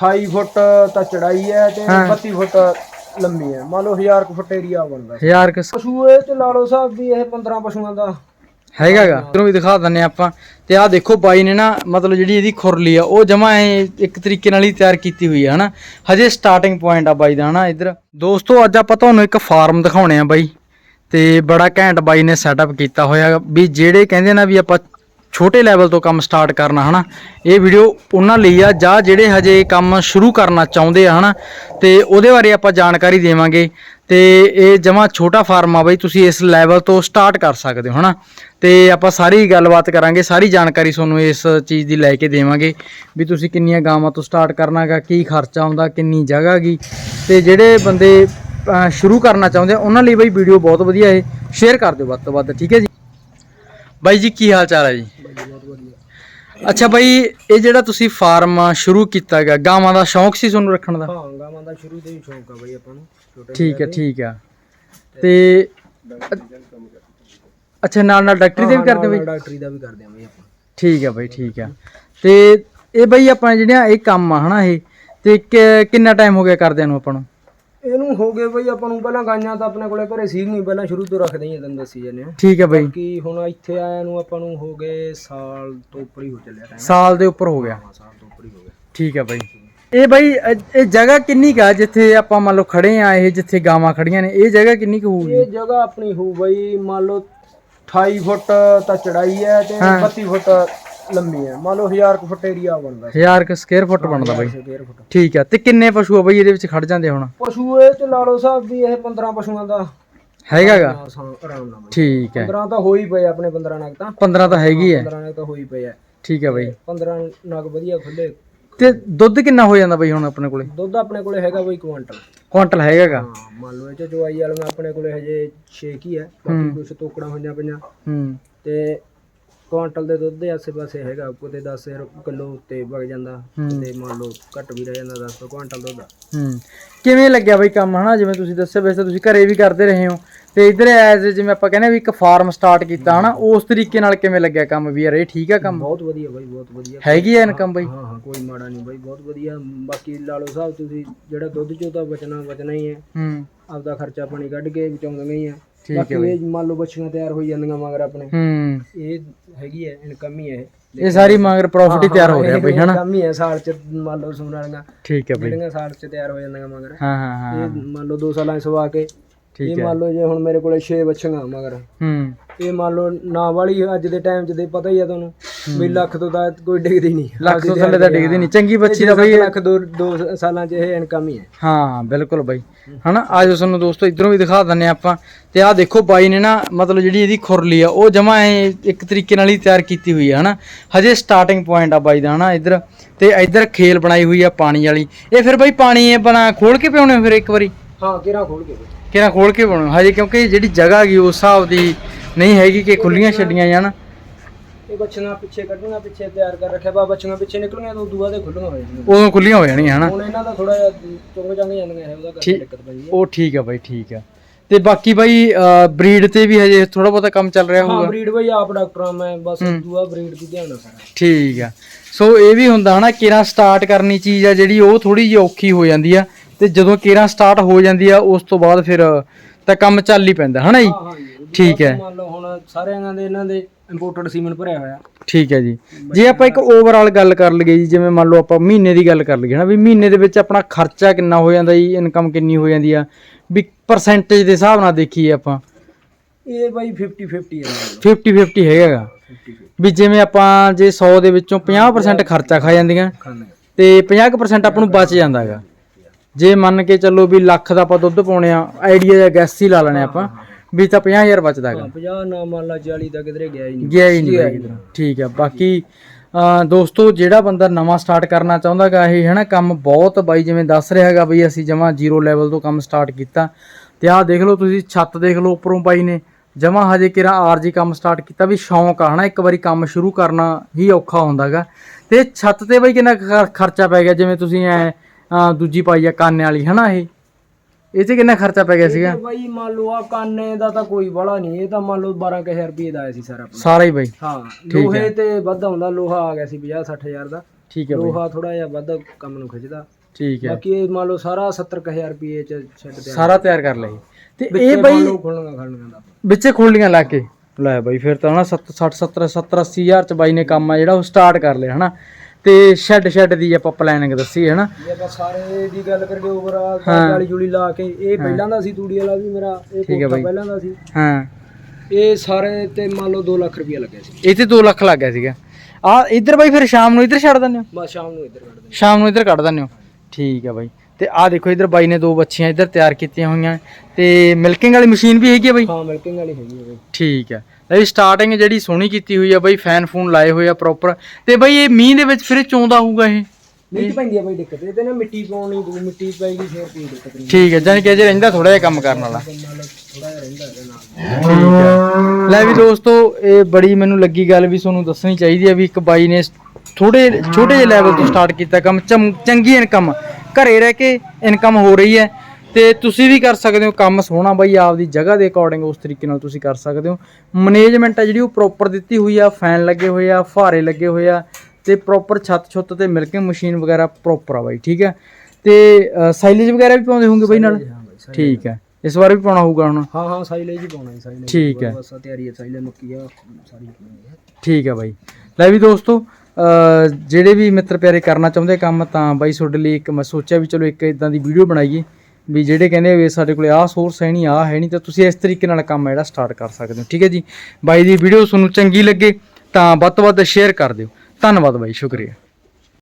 28 ਫੁੱਟ ਤਾਂ ਚੜਾਈ ਹੈ ਤੇ ਹਾਂ। 32 ਫੁੱਟ ਲੰਮੀ ਹੈ। ਮੰਨ ਲਓ 1000 ਕੁ ਫੁੱਟ ਏਰੀਆ ਬਣਦਾ। ਹਜ਼ਾਰ ਕਿਸ ਪਸ਼ੂ ਇਹ ਤੇ ਲਾ ਲਓ ਸਾਹਿਬ ਵੀ ਇਹ 15 ਪਸ਼ੂਆਂ ਦਾ। ਹੈਗਾਗਾ ਤੁਹਾਨੂੰ ਵੀ ਦਿਖਾ ਦਿੰਨੇ ਆਪਾਂ। ਤੇ ਆਹ ਦੇਖੋ ਬਾਈ ਨੇ ਨਾ ਮਤਲਬ ਜਿਹੜੀ ਇਹਦੀ ਖੁਰਲੀ ਆ ਉਹ ਜਮਾ ਇੱਕ ਤਰੀਕੇ ਨਾਲ ਹੀ ਤਿਆਰ ਕੀਤੀ ਹੋਈ ਆ ਹਨਾ? ਹਜੇ ਸਟਾਰਟਿੰਗ ਪੁਆਇੰਟ ਆ ਬਾਈ ਦਾ ਹਨਾ ਇੱਧਰ। ਦੋਸਤੋ ਅੱਜ ਆਪਾਂ ਤੁਹਾਨੂੰ ਇੱਕ ਫਾਰਮ ਦਿਖਾਉਣੇ ਆ ਬਾਈ। ਤੇ ਬੜਾ ਘੈਂਟ ਬਾਈ ਨੇ ਸੈਟਅਪ ਕੀਤਾ ਹੋਇਆ ਵੀ ਜਿਹੜੇ ਕਹਿੰਦੇ ਨਾ ਵੀ ਆਪਾਂ ਛੋਟੇ ਲੈਵਲ ਤੋਂ ਕੰਮ ਸਟਾਰਟ ਕਰਨਾ, ਹਨਾ? ਇਹ ਵੀਡੀਓ ਉਹਨਾਂ ਲਈ ਆ, ਜਾਂ ਜਿਹੜੇ ਹਜੇ ਕੰਮ ਸ਼ੁਰੂ ਕਰਨਾ ਚਾਹੁੰਦੇ ਆ, ਹਨਾ? ਤੇ ਉਹਦੇ ਬਾਰੇ ਆਪਾਂ ਜਾਣਕਾਰੀ ਦੇਵਾਂਗੇ। ਤੇ ਇਹ ਜਮਾ ਛੋਟਾ ਫਾਰਮ ਆ ਬਈ, ਤੁਸੀਂ ਇਸ ਲੈਵਲ ਤੋਂ ਸਟਾਰਟ ਕਰ ਸਕਦੇ ਹੋ, ਹਨਾ? ਤੇ ਆਪਾਂ ਸਾਰੀ ਗੱਲਬਾਤ ਕਰਾਂਗੇ, ਸਾਰੀ ਜਾਣਕਾਰੀ ਤੁਹਾਨੂੰ ਇਸ ਚੀਜ਼ ਦੀ ਲੈ ਕੇ ਦੇਵਾਂਗੇ ਵੀ ਤੁਸੀਂ ਕਿੰਨੀਆਂ ਗਾਵਾਂ ਤੋਂ ਸਟਾਰਟ ਕਰਨਾਗਾ ਕੀ ਖਰਚਾ ਆਉਂਦਾ, ਕਿੰਨੀ ਜਗ੍ਹਾ ਗੀ। ਤੇ ਜਿਹੜੇ ਬੰਦੇ ਸ਼ੁਰੂ ਕਰਨਾ ਚਾਹੁੰਦੇ ਆ, ਉਹਨਾਂ ਲਈ ਬਈ ਵੀਡੀਓ ਬਹੁਤ ਵਧੀਆ ਹੈ ਸ਼ੇਅਰ ਕਰ ਦਿਓ ਵੱਧ ਤੋਂ ਵੱਧ, ਠੀਕ ਹੈ ਜੀ? ਬਾਈ ਜੀ, ਕੀ ਹਾਲ ਚਾਲ ਹੈ ਜੀ? ਅੱਛਾ ਬਾਈ ਇਹ ਜਿਹੜਾ ਤੁਸੀਂ ਫਾਰਮ ਸ਼ੁਰੂ ਕੀਤਾ ਹੈਗਾ ਗਾਵਾਂ ਦਾ ਸ਼ੌਂਕ ਸੀ ਤੁਹਾਨੂੰ ਰੱਖਣ ਦਾ? ਹਾਂ ਗਾਵਾਂ ਦਾ ਸ਼ੁਰੂ ਤੋਂ ਹੀ ਸ਼ੌਂਕ ਆ ਬਈ ਆਪਾਂ ਨੂੰ ਛੋਟੇ ਠੀਕ ਹੈ ਠੀਕ ਆ। ਤੇ ਅੱਛਾ ਨਾਲ ਨਾਲ ਡਾਕਟਰੀ ਦੇ ਵੀ ਕਰਦੇ ਹੋ ਬਈ? ਡਾਕਟਰੀ ਦਾ ਵੀ ਕਰਦੇ ਆ ਬਈ ਆਪਾਂ। ਠੀਕ ਆ ਬਾਈ ਠੀਕ ਆ। ਤੇ ਇਹ ਬਈ ਆਪਾਂ ਜਿਹੜੀਆਂ ਇਹ ਕੰਮ ਆ ਹਨਾ ਇਹ ਤੇ ਕਿੰਨਾ ਟਾਈਮ ਹੋ ਗਿਆ ਕਰਦਿਆਂ ਨੂੰ ਆਪਾਂ ਨੂੰ? ਇਹਨੂੰ ਹੋ ਗਏ ਬਈ ਆਪਾਂ ਨੂੰ ਪਹਿਲਾਂ ਗਾਈਆਂ ਤਾਂ ਆਪਣੇ ਕੋਲੇ ਘਰੇ ਸੀ ਨਹੀਂ ਪਹਿਲਾਂ ਸ਼ੁਰੂ ਤੋਂ ਰੱਖਦੇ ਹੀ ਤੈਨੂੰ ਦੱਸੀ ਜਾਂਦੇ ਆ ਠੀਕ ਆ ਬਾਈ। ਕਿ ਹੁਣ ਇੱਥੇ ਆਇਆ ਨੂੰ ਆਪਾਂ ਨੂੰ ਹੋ ਗਏ ਸਾਲ ਤੋਂ ਉੱਪਰ ਹੀ ਹੋ ਚੱਲਿਆ ਟਾਈਮ ਸਾਲ ਦੇ ਉੱਪਰ ਹੋ ਗਿਆ। ਹਾਂ ਸਾਲ ਤੋਂ ਉੱਪਰ ਹੀ ਹੋ ਗਿਆ। ਠੀਕ ਆ ਬਾਈ। ਇਹ ਬਾਈ ਅ- ਇਹ ਜਗ੍ਹਾ ਕਿੰਨੀ ਕਾ ਜਿੱਥੇ ਆਪਾਂ ਮੰਨ ਲਓ ਖੜੇ ਆ ਇਹ ਜਿੱਥੇ ਗਾਵਾਂ ਖੜੀਆਂ ਨੇ ਇਹ ਜਗ੍ਹਾ ਕਿੰਨੀ ਕੁ ਹੋਊਗੀ? ਇਹ ਜਗ੍ਹਾ ਆਪਣੀ ਹੋ ਬਈ ਮੰਨ ਲਓ 28 ਫੁੱਟ ਤਾਂ ਚੜਾਈ ਹੈ ਤੇ ਹਾਂ। 32 ਫੁੱਟ ਲੰਮੀ ਹੈ। ਮੰਨ ਲਓ 1000 ਕੁ ਫੁੱਟ ਏਰੀਆ ਬਣਦਾ ਹਜ਼ਾਰ ਕ ਸਕੁਅਰ ਫੁੱਟ ਬਣਦਾ ਬਾਈ। ਸਕੁਅਰ ਫੁੱਟ ਠੀਕ ਆ ਤੇ ਕਿੰਨੇ ਪਸ਼ੂ ਆ ਬਾਈ ਇਹਦੇ ਵਿੱਚ ਖੜ ਜਾਂਦੇ ਹੁਣ? ਪਸ਼ੂ ਇਹ ਤੇ ਲਾ ਲਓ ਸਾਹਿਬ ਵੀ ਇਹ 15 ਪਸ਼ੂਆਂ ਦਾ। ਹੈਗਾਗਾ ਹਾਂ, ਸਾ- ਆਰਾਮ ਨਾਲ ਬਈ। ਠੀਕ ਹੈ। 15 ਤਾਂ ਹੋ ਹੀ ਪਏ ਆਪਣੇ 15 ਨਗ ਤਾਂ। 15 ਤਾਂ ਹੈਗੀ ਹੈ 15 ਨਗ ਤਾਂ ਹੋ ਹੀ ਪਏ ਆ। ਠੀਕ ਹੈ ਬਾਈ। 15 ਨਗ ਵਧੀਆ ਖੁੱਲੇ ਤੇ ਦੁੱਧ ਕਿੰਨਾ ਹੋ ਜਾਂਦਾ ਬਾਈ ਹੁਣ ਆਪਣੇ ਕੋਲੇ? ਦੁੱਧ ਆਪਣੇ ਕੋਲੇ ਹੈਗਾ ਬਈ ਕੁਆਂਟਲ। ਕੁਆਂਟਲ ਹੈਗਾਗਾ ਹਾਂ ਮੰਨ ਲਓ ਇਹ ਚ ਜਵਾਈ ਵਾਲੀਆਂ ਆਪਣੇ ਕੋਲੇ ਹਜੇ 6 ਹੀ ਹੈ ਬਾਕੀ ਕੁਝ ਟੋਕੜਾਂ ਹੋਈਆਂ ਪਈਆਂ। ਹੂੰ। ਤੇ ਕੁਆਂਟਲ ਦੇ ਦੁੱਧ ਦੇ ਆਸੇ-ਪਾਸੇ ਹੈਗਾ ਕਿਤੇ 10 ਕਿਲੋ ਉੱਤੇ ਵਗ ਜਾਂਦਾ ਤੇ ਮੰਨ ਲਓ ਘੱਟ ਵੀ ਰਹਿ ਜਾਂਦਾ 10 ਕੁਆਂਟਲ ਦੁੱਧ। ਹੂੰ। ਕਿਵੇਂ ਲੱਗਿਆ ਬਾਈ ਕੰਮ ਹਨਾ? ਜਿਵੇਂ ਤੁਸੀਂ ਦੱਸਿਆ ਵੈਸੇ ਤੁਸੀਂ ਘਰੇ ਵੀ ਕਰਦੇ ਰਹੇ ਹੋ। ਤੇ ਇਧਰ ਐਜ਼ ਜਿਵੇਂ ਆਪਾਂ ਕਹਿੰਦੇ ਵੀ ਇੱਕ ਫਾਰਮ ਸਟਾਰਟ ਕੀਤਾ ਹਨਾ? ਉਸ ਤਰੀਕੇ ਨਾਲ ਕਿਵੇਂ ਲੱਗਿਆ ਕੰਮ ਵੀ? ਯਾਰ ਇਹ ਠੀਕ ਆ ਕੰਮ? ਬਹੁਤ ਵਧੀਆ ਬਾਈ ਬਹੁਤ ਵਧੀਆ। ਹੈਗੀ ਆ ਇਨਕਮ ਬਾਈ? ਹਾਂ ਹਾਂ ਕੋਈ ਮਾੜਾ ਨਹੀਂ ਬਾਈ ਬਹੁਤ ਵਧੀਆ। ਬਾਕੀ ਲਾ ਲਓ ਸਾਹਿਬ ਤੁਸੀਂ ਜਿਹੜਾ ਦੁੱਧ ਚੋਂ ਤਾਂ ਬਚਣਾ ਬਚਣਾ ਹੀ ਹੈ। ਹੂੰ। ਆਪਦਾ ਖਰਚਾ ਪਾਣੀ ਕੱਢ ਕੇ ਬਚਾਉਂਦੇ ਹੀ ਆ। ਠੀਕ ਹੈ ਬਾਕੀ ਇਹ ਮੰਨ ਲਓ ਬੱਚੀਆਂ ਤਿਆਰ ਹੋਈ ਜਾਂਦੀਆਂ ਮਗਰ ਆਪਣੇ। ਹੂੰ। ਇਹ ਹੈਗੀ ਹੈ ਇਨਕਮ ਹੀ ਹੈ ਇਹ। ਇਹ ਸਾਰੀ ਮਗਰ ਪ੍ਰੋਫਿਟ ਹੀ ਤਿਆਰ ਹੋ ਰਿਹਾ ਬਾਈ ਹਨਾ? ਇਨਕਮ ਹੀ ਹੈ ਸਾਲ ਚ ਮੰਨ ਲਓ ਸੂਣ ਵਾਲੀਆਂ। ਠੀਕ ਹੈ ਬਾਈ। ਜਿਹੜੀਆਂ ਸਾਲ ਚ ਤਿਆਰ ਹੋ ਜਾਂਦੀਆਂ ਮਗਰ। ਹਾਂ ਹਾਂ ਹਾਂ। ਇਹ ਮੰਨ ਲਓ 2 ਸਾਲਾਂ 'ਚ ਸਵਾ ਕੇ ਠੀਕ ਇਹ ਮੰਨ ਲਓ ਜੇ ਹੁਣ ਮੇਰੇ ਕੋਲੇ 6 ਬੱਚੀਆਂ ਮਗਰ। ਹੂੰ। ਇਹ ਮੰਨ ਲਓ ਨਾ ਵਾਲੀ ਅੱਜ ਦੇ ਟਾਈਮ 'ਚ ਦੇ ਪਤਾ ਹੀ ਆ ਤੁਹਾਨੂੰ ਵੀ ਲੱਖ ਤੋਂ ਤਾਂ ਕੋਈ ਡਿੱਗਦੀ ਨਹੀਂ। ਲੱਖ ਤੋਂ ਥੱਲੇ ਤਾਂ ਡਿੱਗਦੀ ਨਹੀਂ। ਚੰਗੀ ਬੱਚੀ ਦਾ ਬਾਈ ਲੱਖ ਦੋ ਦੋ ਸਾਲਾਂ 'ਚ ਇਹ ਇਨਕਮ ਹੀ ਹੈ। ਹਾਂ ਬਿਲਕੁਲ ਬਾਈ। ਹਨਾ ਆਜੋ ਤੁਹਾਨੂੰ ਦੋਸਤੋ ਇਧਰੋਂ ਵੀ ਦਿਖਾ ਦਿੰਨੇ ਆਪਾਂ। ਤੇ ਆਹ ਦੇਖੋ ਬਾਈ ਨੇ ਨਾ ਮਤਲਬ ਜਿਹੜੀ ਇਹਦੀ ਖੁਰਲੀ ਆ ਉਹ ਜਮਾ ਇੱਕ ਤਰੀਕੇ ਨਾਲ ਹੀ ਤਿਆਰ ਕੀਤੀ ਹੋਈ ਆ ਹਨਾ। ਹਜੇ ਸਟਾਰਟਿੰਗ ਪੁਆਇੰਟ ਆ ਬਾਈ ਦਾ ਹਨਾ ਇੱਧਰ। ਤੇ ਇੱਧਰ ਖੇਲ ਬਣਾਈ ਹੋਈ ਆ ਪਾਣੀ ਵਾਲੀ। ਇਹ ਫਿਰ ਬਾਈ ਪਾਣੀ ਇਹ ਬਣਾ ਖੋਲ ਕੇ ਪਿਉਣੇ ਫਿਰ ਇੱਕ ਵਾਰੀ? ਹਾਂ ਕਿਹੜਾ ਖੋਲ ਕੇ। ਕਿਹੜਾ ਖੋਲ ਕੇ ਪਾਉਣੇ ਹਜੇ ਕਿਉਂਕਿ ਜਿਹੜੀ ਜਗ੍ਹਾ ਗਈ ਉਸ ਹਿਸਾਬ ਦੀ ਨਹੀਂ ਹੈਗੀ ਕਿ ਖੁੱਲੀਆਂ ਛੱਡੀਆਂ ਜਾਣ। ਇਹ ਬੱਚੀਆਂ ਪਿੱਛੇ ਕੱਢੀਆਂ ਪਿੱਛੇ ਤਿਆਰ ਕਰ ਰੱਖਿਆ। ਬਾ ਬੱਚੀਆਂ ਪਿੱਛੇ ਨਿਕਲੀਆਂ ਤਾਂ ਦੂਆ ਦੇ ਖੁੱਲੀਆਂ ਹੋ ਜਾਂਦੀਆਂ ਉਦੋਂ ਖੁੱਲੀਆਂ ਹੋ ਜਾਣੀਆਂ ਹਨਾ? ਹੁਣ ਇਹਨਾਂ ਦਾ ਥੋੜਾ ਜਿਹਾ ਚੁੰਗ ਚੰਗ ਜਾਂਦੀਆਂ ਹੈ ਉਹਦਾ ਕਰਕੇ ਠੀਕ। ਦਿੱਕਤ ਪਈ ਹੈ ਉਹ ਠੀਕ ਆ ਬਾਈ ਠੀਕ ਆ। ਤੇ ਬਾਕੀ ਬਾਈ ਬਰੀਡ ਤੇ ਵੀ ਹਜੇ ਥੋੜਾ ਬਹੁਤਾ ਕੰਮ ਚੱਲ ਰਿਹਾ ਹਾਂ ਹੋਊਗਾ। ਬਰੀਡ ਬਈ ਆਪ ਡਾਕਟਰਾਂ ਮੈਂ ਬਸ ਦੂਆ ਬਰੀਡ ਦੀ ਧਿਆਨ ਸਾਰਾ ਠੀਕ ਆ। ਸੋ ਇਹ ਵੀ ਹੁੰਦਾ ਹਨਾ ਕਿਰਾਂ ਸਟਾਰਟ ਕਰਨੀ ਚੀਜ਼ ਆ ਜਿਹੜੀ ਉਹ ਥੋੜੀ ਜਿਹੀ ਔਖੀ ਹੋ ਜਾਂਦੀ ਆ। ਤੇ ਜਦੋਂ ਕਿਰਾਂ ਸਟਾਰਟ ਹੋ ਜਾਂਦੀ ਆ ਉਸ ਤੋਂ ਬਾਅਦ ਫਿਰ ਤਾਂ ਕੰਮ ਚੱਲ ਹੀ ਪੈਂਦਾ ਹਨਾ ਜੀ? ਠੀਕ ਹੈ। ਮੰਨ ਲਓ ਹੁਣ ਸਾਰਿਆਂ ਦੇ ਇਹਨਾਂ ਦੇ ਇੰਪੋਰਟਡ ਸੀਮਨ ਭਰਿਆ ਹੋਇਆ। ਠੀਕ ਹੈ ਜੀ। ਜੇ ਆਪਾਂ ਇੱਕ ਓਵਰਆਲ ਗੱਲ ਕਰ ਲਈਏ ਜੀ ਜਿਵੇਂ ਮੰਨ ਲਓ ਆਪਾਂ ਮਹੀਨੇ ਦੀ ਗੱਲ ਕਰ ਲਈਏ ਹਨਾ ਵੀ ਮਹੀਨੇ ਦੇ ਵਿੱਚ ਆਪਣਾ ਖਰਚਾ ਕਿੰਨਾ ਹੋ ਜਾਂਦਾ ਜੀ ਇਨਕਮ ਕਿੰਨੀ ਹੋ ਜਾਂਦੀ ਆ ਵੀ ਪਰਸੈਂਟੇਜ ਦੇ ਹਿਸਾਬ ਨਾਲ ਦੇਖੀਏ ਆਪਾਂ। ਇਹ ਬਾਈ 50 50 ਹੈ 50 50 ਹੈਗਾਗਾ 50 ਵੀ ਜਿਵੇਂ ਆਪਾਂ ਜੇ 100 ਦੇ ਵਿੱਚੋਂ 50% ਖਰਚਾ ਖਾ ਜਾਂਦੀਆਂ ਤੇ 50% ਆਪਾਂ ਨੂੰ ਬਚ ਜਾਂਦਾਗਾ ਜੇ ਮੰਨ ਕੇ ਚੱਲੋ ਵੀ ਲੱਖ ਦਾ ਆਪਾਂ ਦੁੱਧ ਪਾਉਣੇ ਆ ਆਈਡੀਆ ਜਾਂ ਗੈਸ ਹੀ ਲਾ ਲੈਣੇ ਆਪਾਂ ਵੀ ਤਾਂ 50000 ਬਚਦਾਗਾ 50 ਨਾ ਮੰਨ ਲਾ 40 ਦਾ ਕਿਧਰੇ ਗਿਆ ਹੀ ਨਹੀਂ। ਗਿਆ ਹੀ ਨਹੀਂ ਬਾਈ। ਕਿਧਰੋਂ। ਠੀਕ ਆ ਬਾਕੀ ਅਹ ਦੋਸਤੋ ਜਿਹੜਾ ਬੰਦਾ ਨਵਾਂ ਸਟਾਰਟ ਕਰਨਾ ਚਾਹੁੰਦਾਗਾ ਇਹ ਹੈ ਨਾ ਕੰਮ ਬਹੁਤ ਬਾਈ ਜਿਵੇਂ ਦੱਸ ਰਿਹਾ ਹੈਗਾ ਬਈ ਅਸੀਂ ਜਮਾ ਜ਼ੀਰੋ ਲੈਵਲ ਤੋਂ ਕੰਮ ਸਟਾਰਟ ਕੀਤਾ। ਤੇ ਆਹ ਦੇਖ ਲਓ ਤੁਸੀਂ ਛੱਤ ਦੇਖ ਲਓ ਉੱਪਰੋਂ ਬਾਈ ਨੇ ਜਮਾ ਹਜੇ ਕਿਰਾ ਆਰਜੀ ਕੰਮ ਸਟਾਰਟ ਕੀਤਾ ਵੀ ਸ਼ੌਂਕ ਆ ਹਨਾ ਇੱਕ ਵਾਰੀ ਕੰਮ ਸ਼ੁਰੂ ਕਰਨਾ ਹੀ ਔਖਾ ਹੁੰਦਾਗਾ ਤੇ ਛੱਤ ਤੇ ਬਾਈ ਕਿੰਨਾ ਕੁ ਖਰ- ਖਰਚਾ ਪੈ ਗਿਆ ਜਿਵੇਂ ਤੁਸੀਂ ਐ ਦੂਜੀ ਪਾਈ ਆ ਕਾਨੇ ਵਾਲੀ ਹਨਾ ਇਹ? ਇਹ ਤੇ ਕਿੰਨਾ ਖਰਚਾ ਪੈ ਗਿਆ ਸੀਗਾ? ਇਹ ਬਾਈ ਮੰਨ ਲਓ ਆ ਕਾਨੇ ਦਾ ਤਾਂ ਕੋਈ ਬੜਾ ਨਹੀਂ ਇਹ ਤਾਂ ਮੰਨ ਲਓ 12000 ਰੁਪਏ ਦਾ ਆਇਆ ਸੀ ਸਾਰਾ ਆਪਣਾ। ਸਾਰਾ ਹੀ ਬਾਈ। ਹਾਂ ਲੋਹੇ ਤੇ ਵੱਧ ਆਉਂਦਾ ਲੋਹਾ ਆ ਗਿਆ ਸੀ 50 60000 ਦਾ। ਠੀਕ ਹੈ ਬਾਈ। ਲੋਹਾ ਥੋੜਾ ਜਿਹਾ ਵੱਧ ਕੰਮ ਨੂੰ ਖਿੱਚਦਾ। ਠੀਕ ਹੈ। ਬਾਕੀ ਇਹ ਮੰਨ ਲਓ ਸਾਰਾ 70000 ਰੁਪਏ ਚ ਛੱਡ ਦਿਆ ਸਾਰਾ ਤਿਆਰ ਕਰ ਲਈ ਤੇ ਇਹ ਬਾਈ ਖੋਲਣਾ ਖੜਨਾ ਦਾ ਵਿੱਚੇ ਖੋਲੀਆਂ ਲਾ ਕੇ। ਲੈ ਬਾਈ ਫਿਰ ਤਾਂ ਨਾ 60 70 70 80 ਹਜ਼ਾਰ ਚ ਬਾਈ ਨੇ ਕੰਮ ਆ ਜਿਹੜਾ ਉਹ ਸਟਾਰਟ ਕਰ ਲਿਆ ਹਨਾ? ਤੇ ਸ਼ੈੱਡ ਸ਼ੈੱਡ ਦੀ ਆਪਾਂ ਪਲੈਨਿੰਗ ਦੱਸੀ ਹੈ ਹਨਾ? ਜੇ ਆਪਾਂ ਸਾਰੇ ਦੀ ਗੱਲ ਕਰੀਏ ਓਵਰਆਲ ਕਾਲੀ ਜੁਲੀ ਲਾ ਕੇ ਇਹ ਪਹਿਲਾਂ ਦਾ ਸੀ ਤੂੜੀ ਵਾਲਾ ਵੀ ਮੇਰਾ ਇਹ ਠੀਕ ਹੈ ਕੋਠਾ ਬਾਈ। ਪਹਿਲਾਂ ਦਾ ਸੀ। ਹਾਂ। ਇਹ ਸਾਰੇ ਤੇ ਮੰਨ ਲਓ 2 ਲੱਖ ਰੁਪਏ ਲੱਗਿਆ ਸੀ। ਇਹ ਤੇ 2 ਲੱਖ ਲੱਗ ਗਿਆ ਸੀਗਾ। ਆ ਇੱਧਰ ਬਾਈ ਫਿਰ ਸ਼ਾਮ ਨੂੰ ਇੱਧਰ ਛੱਡ ਦਿੰਦੇ ਹੋ? ਬਸ ਸ਼ਾਮ ਨੂੰ ਇੱਧਰ ਕੱਢ ਦਿੰਦੇ ਸ਼ਾਮ ਨੂੰ ਇੱਧਰ ਕੱਢ ਦਿੰਦੇ ਹੋ। ਠੀਕ ਹੈ ਬਾਈ। ਤੇ ਆ ਦੇਖੋ ਇੱਧਰ ਬਾਈ ਨੇ ਦੋ ਬੱਚੀਆਂ ਇੱਧਰ ਤਿਆਰ ਕੀਤੀਆਂ ਹੋਈਆਂ ਤੇ ਮਿਲਕਿੰਗ ਵਾਲੀ ਮਸ਼ੀਨ ਵੀ ਹੈਗੀ ਆ ਬਾਈ? ਹਾਂ ਮਿਲਕਿੰਗ ਵਾਲੀ ਹੈਗੀ ਹੈ ਬਈ। ਠੀਕ ਹੈ। ਇਹ ਸਟਾਰਟਿੰਗ ਜਿਹੜੀ ਸੋਹਣੀ ਕੀਤੀ ਹੋਈ ਆ ਬਾਈ ਫੈਨ ਫੂਨ ਲਾਏ ਹੋਏ ਆ ਪ੍ਰੋਪਰ ਤੇ ਬਾਈ ਇਹ ਮੀਂਹ ਦੇ ਵਿੱਚ ਫਿਰ ਚੋਂਦਾ ਹੋਊਗਾ ਇਹ? ਮਿੱਟੀ ਪੈਂਦੀ ਆ ਬਈ ਦਿੱਕਤ ਇਹ ਤੇ ਨਾ ਮਿੱਟੀ ਪਾਉਣੀ ਦੂ ਮਿੱਟੀ ਪੈਗੀ ਫੇਰ ਕੋਈ ਦਿੱਕਤ ਨਹੀਂ। ਠੀਕ ਹੈ ਜਾਨੀ ਕਿ ਅਜੇ ਰਹਿੰਦਾ ਥੋੜਾ ਜਿਹਾ ਕੰਮ ਕਰਨ ਵਾਲਾ। ਥੋੜਾ ਜਿਹਾ ਰਹਿੰਦਾ ਇਹਦੇ ਨਾਲ ਲੈ ਵੀ ਦੋਸਤੋ ਇਹ ਬੜੀ ਮੈਨੂੰ ਲੱਗੀ ਗੱਲ ਵੀ ਤੁਹਾਨੂੰ ਦੱਸਣੀ ਚਾਹੀਦੀ ਹੈ ਵੀ ਇੱਕ ਬਾਈ ਨੇ ਥੋੜੇ ਛੋਟੇ ਜਿਹੇ ਲੈਵਲ ਤੋਂ ਸਟਾਰਟ ਕੀਤਾ ਕੰਮ ਚੰਗੀ ਇਨਕਮ ਘਰੇ ਰਹਿ ਕੇ ਇਨਕਮ ਹੋ ਰਹੀ ਹੈ। ਤੇ ਤੁਸੀਂ ਵੀ ਕਰ ਸਕਦੇ ਹੋ ਕੰਮ ਸੋਹਣਾ ਬਾਈ ਆਪਦੀ ਜਗ੍ਹਾ ਦੇ ਅਕੋਰਡਿੰਗ ਉਸ ਤਰੀਕੇ ਨਾਲ ਤੁਸੀਂ ਕਰ ਸਕਦੇ ਹੋ। ਮੈਨੇਜਮੈਂਟ ਹੈ ਜਿਹੜੀ ਉਹ ਪ੍ਰੋਪਰ ਦਿੱਤੀ ਹੋਈ ਆ ਫੈਨ ਲੱਗੇ ਹੋਏ ਆ ਫੁਹਾਰੇ ਲੱਗੇ ਹੋਏ ਆ ਤੇ ਪ੍ਰੋਪਰ ਛੱਤ ਛੁੱਤ ਤੇ ਮਿਲਕਿੰਗ ਮਸ਼ੀਨ ਵਗੈਰਾ ਪ੍ਰੋਪਰ ਆ ਬਾਈ ਠੀਕ ਹੈ? ਤੇ ਸਾਈਲੇਜ ਵਗੈਰਾ ਵੀ ਪਾਉਂਦੇ ਹੋਣਗੇ ਬਾਈ ਨਾਲ? ਹਾਂ ਠੀਕ ਹੈ। ਇਸ ਵਾਰ ਵੀ ਪਾਉਣਾ ਹੋਊਗਾ ਹੁਣ? ਹਾਂ ਹਾਂ ਸਾਈਲੇਜ ਹੀ ਪਾਉਣਾ ਜੀ ਸਾਈਲੇਜ ਠੀਕ ਹੈ। ਬਸ ਤਿਆਰੀ ਹੈ ਸਾਈਲੇਜ ਮੁੱਕੀ ਆ ਸਾਰੀ ਹੈ। ਠੀਕ ਹੈ ਬਾਈ। ਲੈ ਵੀ ਦੋਸਤੋ ਜਿਹੜੇ ਵੀ ਮਿੱਤਰ ਪਿਆਰੇ ਕਰਨਾ ਚਾਹੁੰਦੇ ਕੰਮ ਤਾਂ ਬਾਈ ਤੁਹਾਡੇ ਲਈ ਇੱਕ ਮੈਂ ਸੋਚਿਆ ਵੀ ਚਲੋ ਇੱਕ ਇਦਾਂ ਦੀ ਵੀਡੀਓ ਬਣਾਈਏ। ਵੀ ਜਿਹੜੇ ਕਹਿੰਦੇ ਵੀ ਸਾਡੇ ਕੋਲੇ ਆਹ ਸੋਰਸ ਹੈ ਨਹੀਂ, ਆਹ ਹੈ ਨਹੀਂ, ਤਾਂ ਤੁਸੀਂ ਇਸ ਤਰੀਕੇ ਨਾਲ ਕੰਮ ਹੈ ਜਿਹੜਾ ਸਟਾਰਟ ਕਰ ਸਕਦੇ ਹੋ। ਠੀਕ ਹੈ ਜੀ? ਬਾਈ ਦੀ ਵੀਡੀਓ ਤੁਹਾਨੂੰ ਚੰਗੀ ਲੱਗੇ ਤਾਂ ਵੱਧ ਤੋਂ ਵੱਧ ਸ਼ੇਅਰ ਕਰ ਦਿਓ। ਧੰਨਵਾਦ ਬਾਈ, ਸ਼ੁਕਰੀਆ।